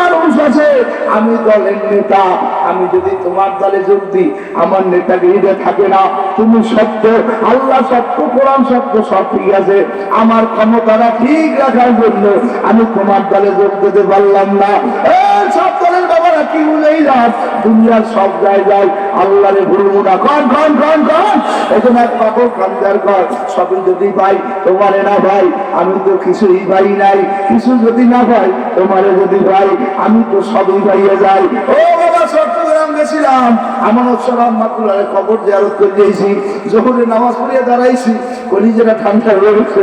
মানুষ আছে। আমি দলের নেতা, আমি যদি তোমার দলে যোগ দিই, আমার নেতা গিয়ে থাকে না। তুমি সত্য, আল্লাহ সত্য, কোরআন সত্য সব ঠিক আছে। আমার ক্ষমতাটা ঠিক রাখার জন্য আমি তোমার দলে যোগ দিতে পারলাম না। সব কি দুনিয়ার সব জায়গায় আল্লাহরে ভুলবো কন কন কন কন এখানে এক পাপড় কান্দার কর সবই যদি পাই, তোমারে না ভাই, আমি তো কিছুই পাই নাই। কিছু যদি না পাই, তোমারে যদি ভাই আমি তো সবই পাইয়া যাই। ও বাবা চট্টগ্রাম গেছিলাম। আমার সরাম মাতুলারে খবর জিয়ারত করে দিয়েছি। জোহরে নামাজ পড়িয়ে দাঁড়াইছি। কলিজেরা ঠান্ডা হয়ে গেছে।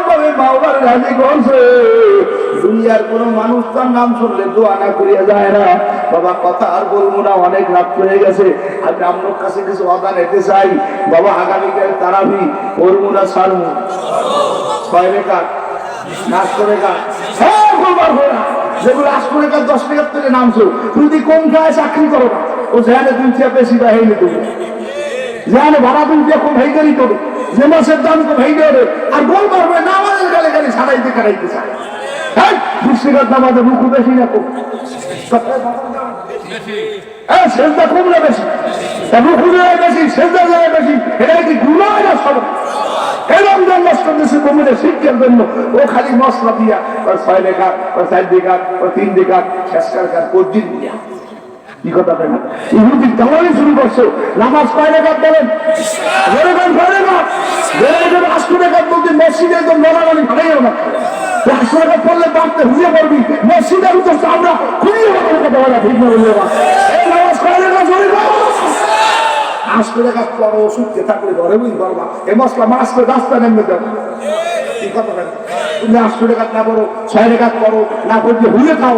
দুনিয়ার কোনো মানুষ তার নাম শুনলে দোয়া না করিয়া যায় না। বাবা, কথা আর বলব না, অনেক রাত হয়ে গেছে। কাছে কিছু অদা নিতে চাই। বাবা, আগামীকাল তারাবি ছয় নাচ করে হ্যাঁ হয় নামছো। তুমি যদি কোন খায় চাকরি করো ও যেখানে তুমি হইলে তুমি যেখানে ভাড়া তুমি দিয়ে খুব হেইকারি করো যে মাসের দাম খুব হেইতে হবে আর বলবার হবে না আমাদের গালে গালে ছাড়াইতে কাটাইতে চায়। দাম আছে মুখ বেশি খুব হ্যাঁ সেজদা কম না বেশি? রুকু যায় বেশি, সেজদা যায় বেশি। এটা কি গুণায় না সব? রমজান নষ্ট দেশে কমিলে শিক্ষার জন্য। ও খালি মশলা দিয়া, ওর ছয় রেখা ওর চার দিকা ওর তিন দিকা শেষ কার পর্যন্ত দিয়া। কি কথা বলেন ইহুদি দাওয়াই শুরু করছ। নামাজ কয় রেখাত বলেন। ধরে কোন কয় রেখাত ধরে আশি রেখাত বলতে মসজিদে একদম নলাগানি ভাড়াইও না একশো টাকা পড়লে বাড়তে হুঁজে পড়বি। মসজিদের উত্তর আমরা খুঁড়িয়ে বাবার কথা বলা ঠিক না, বললে এই নামাজ কয় রেখাত ধরে আশি টাকা পর ওষুধকে থাকলে ঘরে বুঝি পারবা এ মশলা মাছ করে রাস্তা নেমে কি কথা তুমি আটশো টাকা না পড়ো, ছয় টাকা পড়ো, না পড়লে হুলে খাও।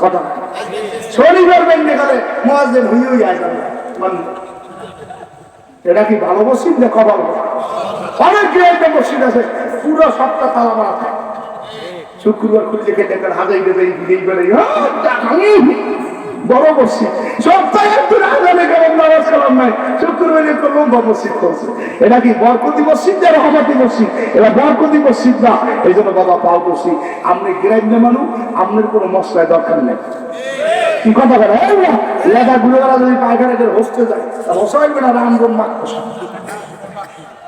কথা এটা কি ভালো মসজিদ না কবাল অনেক মসজিদ আছে, পুরো সপ্তাহ তালা মারা থাকে। শুক্রবার খুলে খেতে হাজাই এই দিকেই বেড়ে মসজিদ। একদিন আজানে গেলাম নাই। শুক্রবার একটু লম্বা মসজিদ করছে। এটা কি বরকতি মসজিদ না রহমতি মসজিদ? এটা বরকতি মসজিদ না। এই জন্য বাবা পাও করছি আপনি গ্রাম্য মানুষ আপনার কোনো মশলায় দরকার নেই। কি কথা বলে? লেদা গুলো যদি পায়খানা করে হসতে যায় তা হসাইবে না রাম রম মাক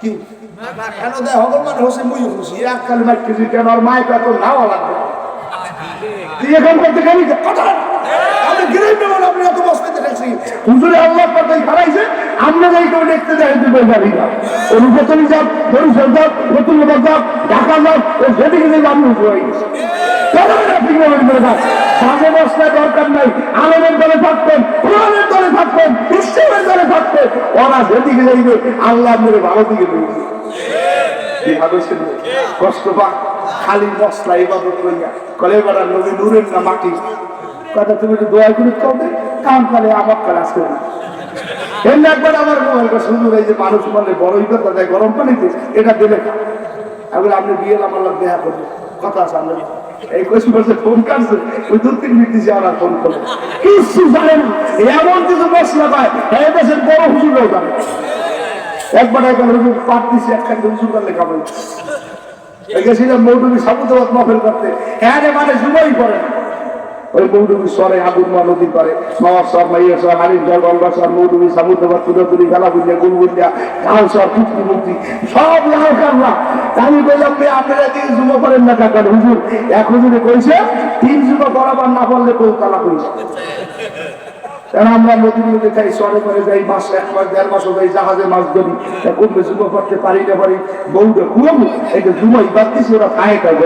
কি? কেন দেয়? হগল মানে মুই খুশি। এক কাল মাইক কিছু কেন? আর মাইক এত নাওয়া লাগবে। তুই এখন করতে গেলি কথা আমি গ্রেড নেব আপনি এত আল্লাহ কষ্ট পা খালি মশলা করিয়া কলে বেড়া নবী না মাটি? কথা তুমি একটু দোয়া করে কবে কাম করে আমার আসবে না। এমনি একবার আমার মোবাইলটা সুন্দর এই যে মানুষ মানে বড়ই কথা দেয় গরম পানিতে? এটা দেবে। এবার আপনি বিয়ে আমার দেখা করবে কথা আছে আপনার এই কোয়েশ্চন বলছে ফোন ওই দু তিন মিনিট আমার ফোন করল কিছু জানে না। এমন কিছু মশলা পায় এই দেশের বড় হুজুরও জানে। একবার একবার হুজুর পাট দিছে, একখান হুজুর করলে গেছিলাম সাবুদাবাদ মাফেল করতে হ্যাঁ রে মানে জুমাই করে না। ওই মৌডুবি সরে আগুন মা নদী করে নওয়াজ সর মাইয়া সর হালিম সর গলবা সর মৌডুবি সাবুদাবাদ তুলাতুলি খেলা বুঝিয়া গুল বুঝিয়া কাউ সর কুস্তি মুক্তি সব লাল কামলা আমি বললাম যে আপনারা তিন জুমা করেন না কাকার হুজুর। এক হুজুরে কইছে, তিন জুমা করাবার না পারলে বউ তালা কইছে কারণ আমরা নদী নদী খাই সরে করে যাই, মাস এক মাস, দেড় মাসও যাই, জাহাজে মাছ ধরি। তা কমবে করতে পারি না পারি। বউটা এই যে জুমাই বাদ দিছি, ওরা খায় খায়।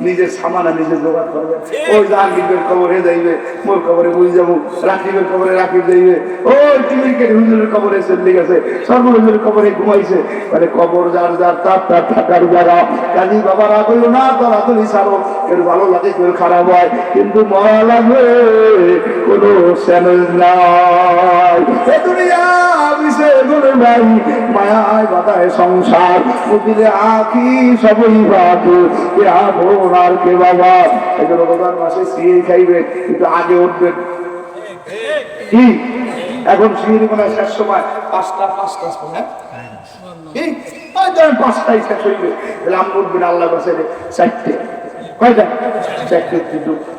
নিজের সামানা নিজে কবরে ঘুমাইছে মানে কবর যার যার তার বাবা রাখইও না ভালো লাগে খারাপ হয় কিন্তু মরা লাগবে কোনো নাই গুলো নাই মায়ায় বাদায় সংসার। মুদিলে আখি সবই বাদু কে আগুন আর কে বাবা? জন্য রোজার মাসে সিঁড়ি খাইবে একটু আগে উঠবেন কি? এখন সিঁড়ি মনে হয় শেষ সময়। পাঁচটা পাঁচটা সময়? ওই ধরেন পাঁচটাই শেষ হইবে। তাহলে আমি উঠবেন আল্লাহ কাছে চারটে। এবার নাই।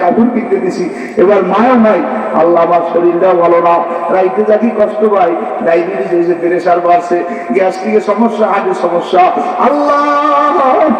কাপড় কিনতে দিছি, এবার মায়ও নাই। আল্লাহ আমার শরীরটাও ভালো না। রাইতে থাকি কষ্ট পাই ডায়াবেটিস প্রেশার বাড়ছে, গ্যাস্ট্রিকের সমস্যা, হার্টের সমস্যা। আল্লাহ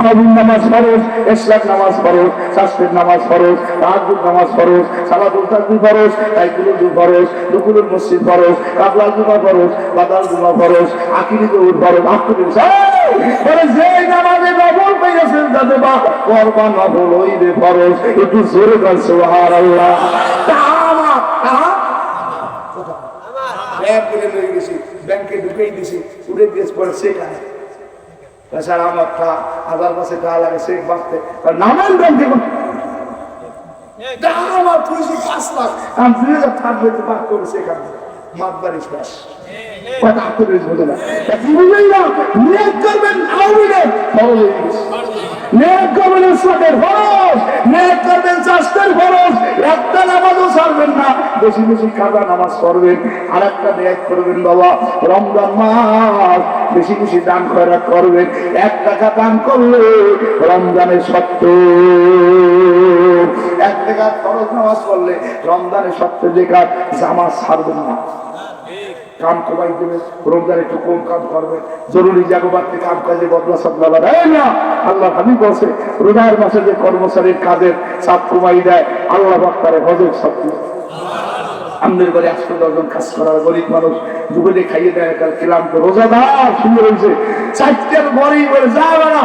নামাজ ফরজ ইসলাম নামাজ ফরজ শাস্ত্রের নামাজ ফরজ তাহাজুদ নামাজ ফরজ, সালাতুল তাকবীর ফরজ তাইকুলুল দু ফরজ মসজিদ ফরজ কাবলাল জুমা ফরজ বাদাল জুমা ফরজ আকিরি দৌড় ফরজ, আকুলিল যাতে বা করবা নফল হইবে ফরজ। একটু জোরে কর সুবহানাল্লাহ। তাহা ব্যাংকে ঢুকেই দিছি, উড়ে দিয়েছে পরে সেখানে। তাছাড়া আমার টা হাজার পাশে টা লাগে সেই বাঁচতে নামেন ব্যাংকে আমার তুইছি পাঁচ লাখ। আমি দুই হাজার থাকবে তো বাক করে সেখানে মাতবারি শেষ। কথা আত্মীয় বোঝে না। তা করবেন আওয়ামী ফরজ নিয়োগ করবেন ইসলামের ফরজ নিয়োগ করবেন শাস্ত্রের ফরজ একটা নামাজও ছাড়বেন না। বেশি বেশি কাদা নামাজ পড়বেন আর একটা নিয়োগ করবেন বাবা, রমজান মাস, বেশি বেশি দান খয়রাত করবেন, এক টাকা দান করলে রমজানের সত্য। এক টাকা খরচ নামাজ পড়লে রমজানের সত্য যে কাজ জামা ছাড়বে না। কাম কমাই দেবে, রমজান একটু কম কাম করবে। জরুরি জাগবাদকে কাম কাজে বদলা সদলা আল্লাহ আমি বলছে, রোজার মাসে যে কর্মচারীর কাজের চাপ কমাই দেয়, আল্লাহ বাক্তারে হজর শক্তি আমাদের বাড়ি আজকে দশজন কাজ করার গরিব মানুষ যুগলে খাইয়ে দেয় কাল খেলাম তো রোজাদার সুন্দর হয়েছে চারটের বড়ই বলে, যা বেড়া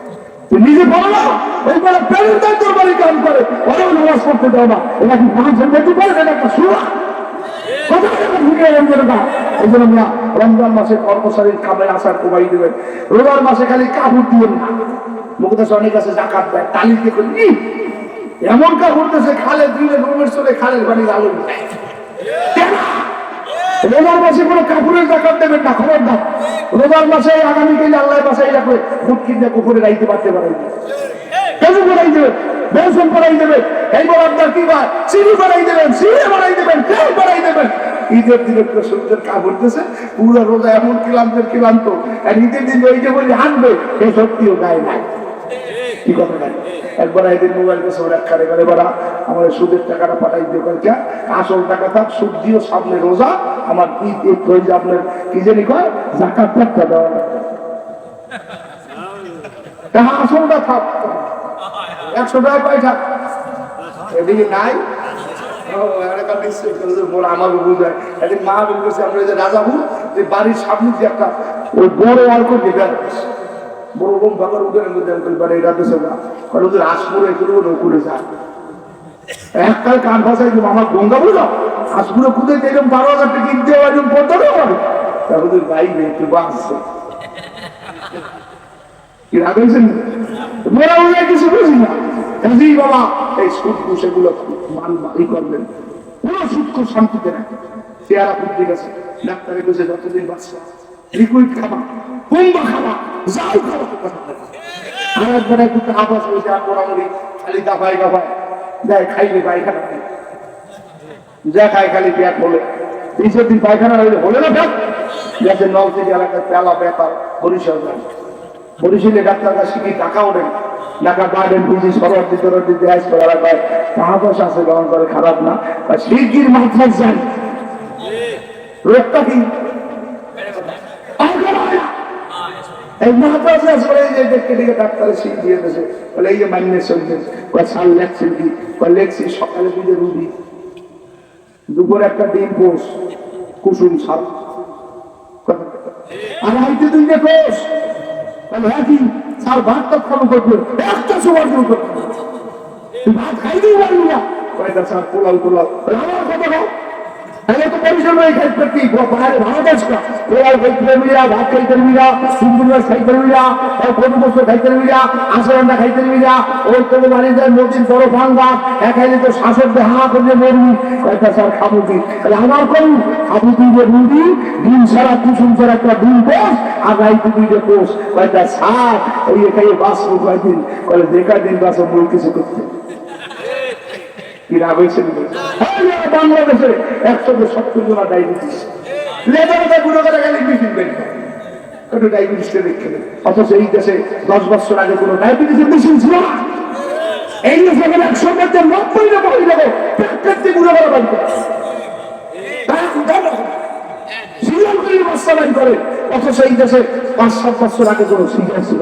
নিজে পড়ো না ওই বেলা প্যারেন্ট তাই তোর বাড়ি কাম করে। ওরা নামাজ পড়তে দাও না। ওরা কি মানুষের বেঁচে পারে এটা একটা সুরা? মাসে কর্মচারীর কামে আসার কমাই দেবেন রোজার মাসে খালি কাপড় দিবেন না। মুখদাস অনেক আছে, জাকাত দেয়, তালি দিয়ে করে এমন কাপড় দিয়েছে খালে দিলে রুমের চলে খালের বাড়ির আলো। কেন? রোজার মাসে কোনো কাপুরের জাকাত দেবেন না খবর দাও রোজার মাসে আগামীকাল আল্লাহ বাসাই রাখবে দুধ কিনতে কুকুরে রাইতে পারতে পারেন। কেন বাড়াই দেবেন, বেসন বাড়াই দেবেন, এই বরাদ্দার কি বা চিনি বাড়াই দেবেন চিনি বাড়াই দেবেন, তেল বাড়াই দেবেন। ঈদের দিন সূর্যের কাপড় দিতেছে পুরো রোজা এমন ক্লান্ত ক্লান্ত, আর ঈদের দিন ওই যে বলি হানবে সে সত্যিও গায়ে নাই। কি কথা নাই? একবার এদিন মোবাইল কাছে ওরা কারে করে বলা আমার সুদের টাকাটা পাঠাই দিয়ে করে কে? আসল টাকা থাক, সুদ দিও, সামনে রোজা, আমার ঈদ ঈদ হয়ে যে আপনার কি জানি কয়? জাকাত টাকা দেওয়া। টাকা আসলটা থাক। একশো টাকা পয়সা। এদিকে নাই। আমার বুঝায়। মা বলতেছে, আমরা যে রাজাপুর যে বাড়ির সামনে যে একটা, ওই বড় অল্প দিবেন বোম বাবার উঠে আমি বলি এটা দেশে না কারণ ওদের আসপুরে করে নৌকুরে যায়। এককাল কান ভাষায় আমার গঙ্গা বলল আসপুরে খুঁজে এরকম বারো হাজার টাকা কিনতে হবে একজন পদ্মা পারে তারপর ওদের বাইরে একটু বাঁচছে কি রাখেছেন মোরা ওরা কিছু বুঝি না। কাজেই বাবা, এই সুদ সেগুলো মান ই করবেন। পুরো সুদ শান্তিতে রাখে চেয়ারা খুব ঠিক আছে ডাক্তারে বসে যতদিন বাচ্চা লিকুইড খাবা কুম্বা খাবা, যাও আর একবার একটু আবাস হয়েছে আর মোটামুটি খালি দাফাই দাফায় দেয় খাইলে পায়খানা যা খাই খালি পেট হলে। তিনশো দিন পায়খানা হলে হলে না পেট? গেছে নলসিটি এলাকায় পেলা ব্যাপার বরিশাল বরিশালে ডাক্তার কাছে কি টাকা ওঠেন টাকা পাবেন বুঝি দিতে আইস করার পায়। টাকা পয়সা আছে, গ্রহণ করে, খারাপ না। শিরকির মাত্রায় যান। রোগটা কি আর কোনো হয় না। এই মাদ্রাসা আসলে যে দিয়েছে। বলে, এই যে মান্য চলছে কয় সাল লেখছেন কি কয় লেখছি, সকালে দুপুরে একটা ডিম পোষ কুসুম সাল আর হাইতে দুইটা কোষ। তাহলে হ্যাঁ কি? সাল ভাত তো করবে একটা সময় শুরু খাইতেই পারবি না। কয়টা স্যার, পোলাও পোলাও। খাও তাহলে তো পরিশ্রম খাইতে পারতি বাইরে ভালো দেশ না। পোলাও খাইতে পারবি না ভাত খাইতে পারবি না সুন্দর মাছ খাইতে পারবি না কোনো বস্তু খাইতে পারবি না আসরান্না খাইতে পারবি না ওই তোর বাড়ি যায় নদীর বড় ভাঙ্গা, এক খাইলে তো শাসক হা করে মরবি কয়টা স্যার খাব কি? তাহলে আমার করুন খাব তুই যে রুটি ডিম ছাড়া কুসুম ছাড়া একটা ডিম কোষ, আর রাইতে দুইটা কোষ। কয়টা সার ওই খাইয়ে বাঁচবো কয়দিন? কয়ে দেখা দিন বাঁচো মই কিছু করতে। হয়েছে বাংলাদেশে একশো সত্তর জন ডায়াবেটিস লেবারটা গুলো করে গেলে ফিরবেন একটু ডায়াবেটিসটা দেখে অথচ এই দেশে দশ বছর আগে কোনো ডায়াবেটিসের মেশিন ছিল না। এই দেশে গেলে একশো মধ্যে নব্বই না বই দেবো প্রত্যেকটি গুলো করে সিরিয়াল করে বাস্তবায়ন করে। অথচ এই দেশে পাঁচ সাত বছর আগে কোনো সিরিয়াল ছিল।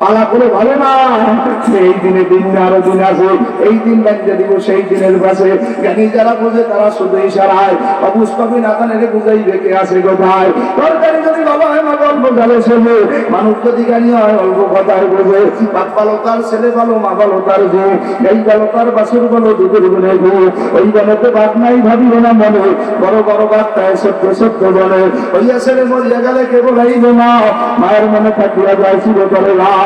পালা করে ভালো না। এই দিনে দিন আরও দিন আছে এই দিন বাঞ্জা দিব, সেই দিনের পাশে। জ্ঞানী যারা বোঝে তারা শুধু ইশারায়। অবুজ কবি না তাহলে বুঝাই রেখে আসে কোথায়। যদি বাবা হয়, মা জালে শোনে মানুষ যদি জ্ঞানী হয়, অল্প বোঝে। বাপ ভালো তার, ছেলে ভালো, মা ভালো তার এই ভালো তার, বাসুর ভালো, দুধের গুণে গো ওই ভাত নাই ভাবিব না মনে। বড় বড় বাদ তাই সত্য সত্য বলে। ওইয়া ছেলে মরিয়া গেলে কেবল এই না। মায়ের মনে থাকিয়া যায়, চিরতরে লাভ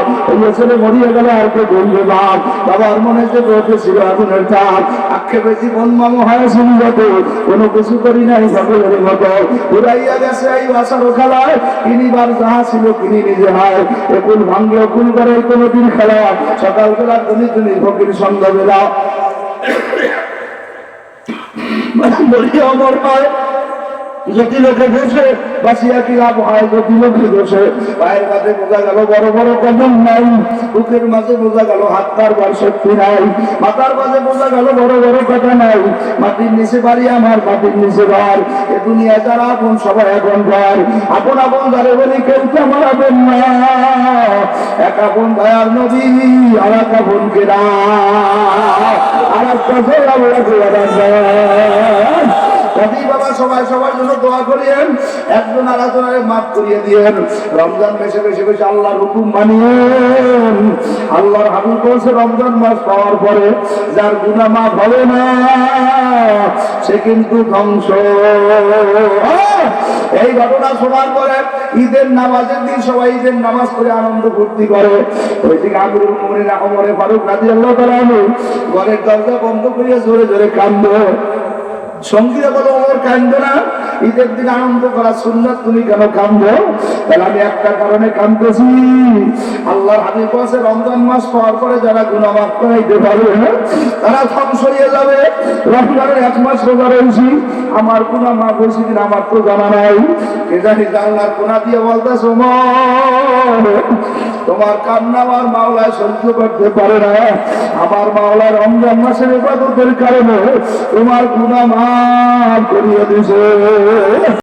ছেলে মরিয়া গেলে, আর কে বলবে লাভ বাবার মনে যে বসে ছিল, আগুনের চাপ আক্ষেপে জীবন মাম হয় শুনি যত কোনো কিছু করি নাই সকলের মতো। ঘুরাইয়া গেছে এই আশার খেলায়। কিনিবার যাহা ছিল কিনি নিজে হয়। একুল ভাঙ্গে অকুল করে কোনোদিন খেলা। সকালবেলা ধনী ধনী ফকির সন্ধ্যাবেলা বলি অমর হয় যদি লোকে বসে বাসিয়া কি লাভ হয়? যদি লোকে বসে, পায়ের মাঝে বোঝা গেল বড় বড় কদম নাই, বুকের মাঝে বোঝা গেল হাত তার বার শক্তি নাই, মাথার মাঝে বোঝা গেল বড় বড় কথা নাই, মাটির নিচে বাড়ি আমার, মাটির নিচে বার। এ দুনিয়া যারা আপন, সবাই এখন ঘর আপন আপন যারে বলি, কেউ তো আমার আপন না। এক আপন দয়ার নদী আর এক আপন কেরা আর একটা জোড়া বড় সবাই সবার জন্য দোয়া করিয়েন। একজন করিয়ে দিয়েন। রমজান আল্লাহর হুকুম আল্লাহর হাবিব বলছে, রমজান মাস পাওয়ার পরে যার গুনাহ মাফ হবে না, সে কিন্তু ধ্বংস। এই ঘটনা শোনার পরে ঈদের নামাজের দিন সবাই ঈদের নামাজ করে আনন্দ ফুর্তি করে। ফারুক তাআলা আনহু ঘরের দরজা বন্ধ করিয়া জোরে জোরে কান্দে সঙ্গীরা বলো ওর কান্দ না। ঈদের দিন আনন্দ করা সুন্নাত, তুমি কেন কান্দো? তাহলে আমি একটা কারণে কান্দতেছি আল্লাহর হাবিব আছে রমজান মাস পাওয়ার পরে যারা গুনাহ মাফ করাইতে পারবে তারা ধ্বংস হয়ে যাবে। রমজানের এক মাস রোজা রয়েছি। আমার গুনাহ মাফ হয়েছে কিনা আমার তো জানা নাই। এ জানি জানলার কোনা দিয়ে বলতেছ তোমার কান্না আমার মাওলায় সহ্য করতে পারে না। আমার মাওলায় রমজান মাসের ইবাদতের কারণে তোমার গুণা মা করিয়ে দিছে